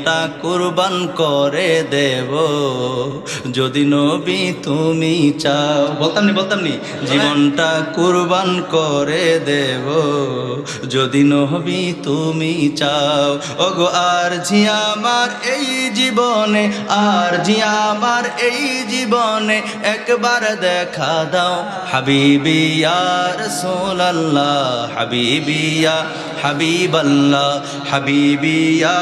জীবনটা কুরবান করে দেব। যদি নবী তুমি চাও, বলতাম নি বলতাম নি, জীবনটা কুরবান করে দেব। যদি নবী তুমি চাও, ওগো আর জি আমার এই জীবনে, আর জি আমার এই জীবনে, একবার দেখা দাও। হাবিবি রাসূলুল্লাহ হাবিবিয়া হাবিবাল্লাহ হাবিবিয়া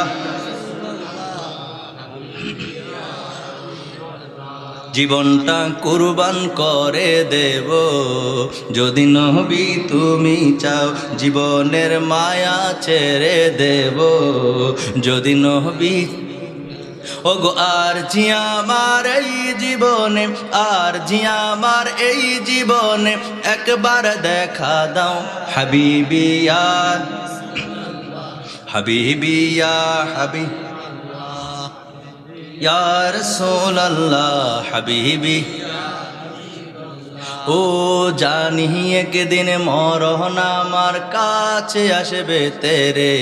জীবনটা কুরবান করে দেব। যদি নবী তুমি চাও, জীবনের মায়া ছেড়ে দেব। যদি নবী ওগো, আর আমার এই জীবনে, আর আমার এই জীবনে, একবার দেখা দাও। হাবিবিয়া হাবিবিয়া, হাবি ইয়া সোল্লাহ হাবিবি ও জানি একদিন মরণ আমার কাছে আসবে তেরে।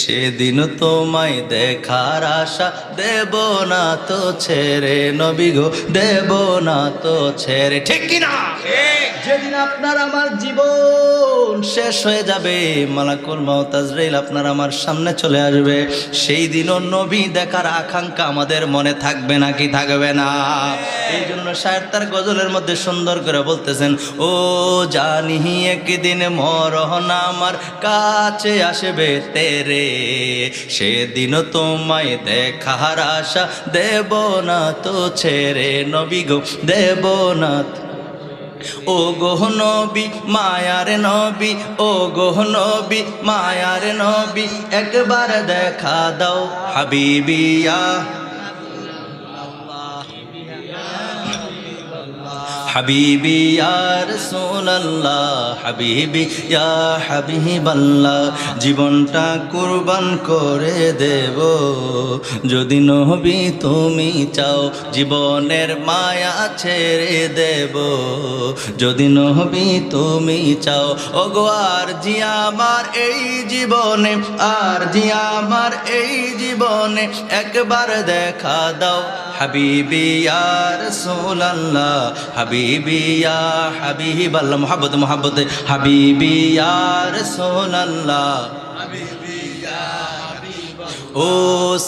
সেদিন তোমায় দেখার আশা দেব না তো ছেড়ে। নবী গো দেব না তো ছেড়ে। ঠিক কিনা? যেদিন আপনার আমার জীবন শেষ হয়ে যাবে মালাকুল মহতাজরাইল আপনার আমার সামনে চলে আসবে। সেই দিনও নবী দেখার আকাঙ্ক্ষা আমাদের মনে থাকবে নাকি থাকবে না? এই জন্য শায়ের তার গজলের মধ্যে সুন্দর করে বলতেছেন, ও জানি একদিন মরহন আমার কাছে আসবে তেরে, সেদিনও তোমায় দেখার আশা দেব না তো ছেড়ে, নবী গো, দেব না ও গোহ নবী, মায়ার নবী ও গোহ নবী, মায়ার নবী, একবার দেখা দাও হাবিবিয়া। হাবিবি আর রাসূলুল্লাহ, হাবিবি ইয়া হাবিবাল্লাহ, জীবনটা কুরবান করে দেব। যদি নবী তুমি চাও, জীবনের মায়া ছেড়ে দেব। যদি নবী তুমি চাও, ওগো আর আমার এই জীবনে, আর জি আমার এই জীবনে, একবার দেখা দাও। হাবিবি ইয়া রাসূলুল্লাহ হাবিবি ইয়া হাবিবাল্লাহ মোহাব্বত মোহাব্বত হাবিবি ইয়া ও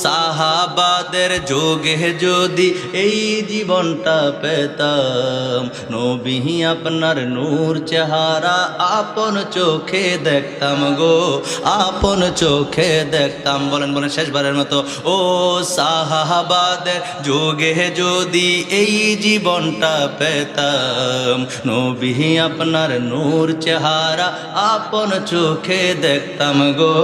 সাহাবাদের যোগে যদি এই জীবনটা পেতাম, নবী আপনার নূর চেহারা আপন চোখে দেখতাম গো, আপন চোখে দেখতাম। বলেন বলেন শেষবারের মতো, ও সাহাবাদের যোগে যদি এই জীবনটা পেতাম, নবী আপনার নূর চেহারা আপন চোখে দেখতাম গো,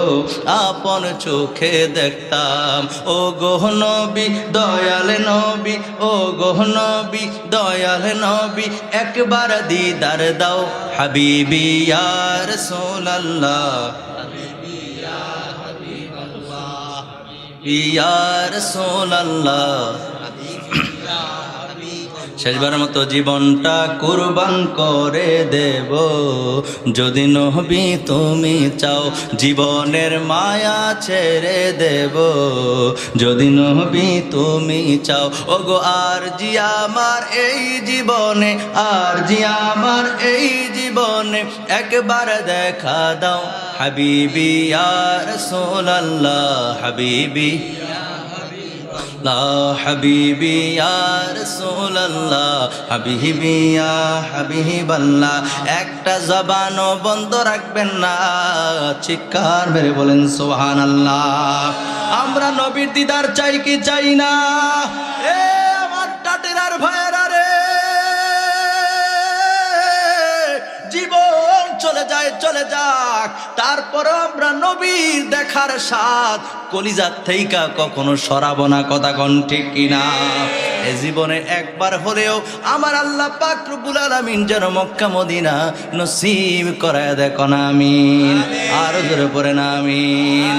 আপন চোখে দেখতাম। ও গোহ নবী, দয়াল নবী ও গোহ নবী, দয়াল নবী, একবার দিদার দাও। হাবিবি ইয়া রাসূলুল্লাহ। ইয়া রাসূলুল্লাহ। শেষবার মতো জীবনটা কুরবান করে দেব। যদি নহবি তুমি চাও, জীবনের মায়া ছেড়ে দেব। যদি নহবি তুমি চাও, ওগো আর জি আমার এই জীবনে আর জি আমার এই জীবনে, একবার দেখা দাও। হাবিবি আর সোনাল্লাহ হাবিবি। লা হাবিবি ইয়া রাসূলুল্লাহ, হাবিবি ইয়া হাবিবাল্লাহ। একটা জবানও বন্ধ রাখবেন না। চিৎকার মেরে বলেন সোহান আল্লাহ আমরা নবীর দিদার চাই কি চাই না? চলে যাক। তারপরে আমরা নবীর দেখার স্বাদ কলিজার থেইকা কখনো সরাবো না, কথা কন ঠিক কিনা? এ জীবনে একবার হলেও আমার আল্লাহ পাক রব্বুল আলামিন যেন মক্কা, মদিনা নসিব করায় দেখো না, আমিন। আরও জোরে পড়ে না, আমিন।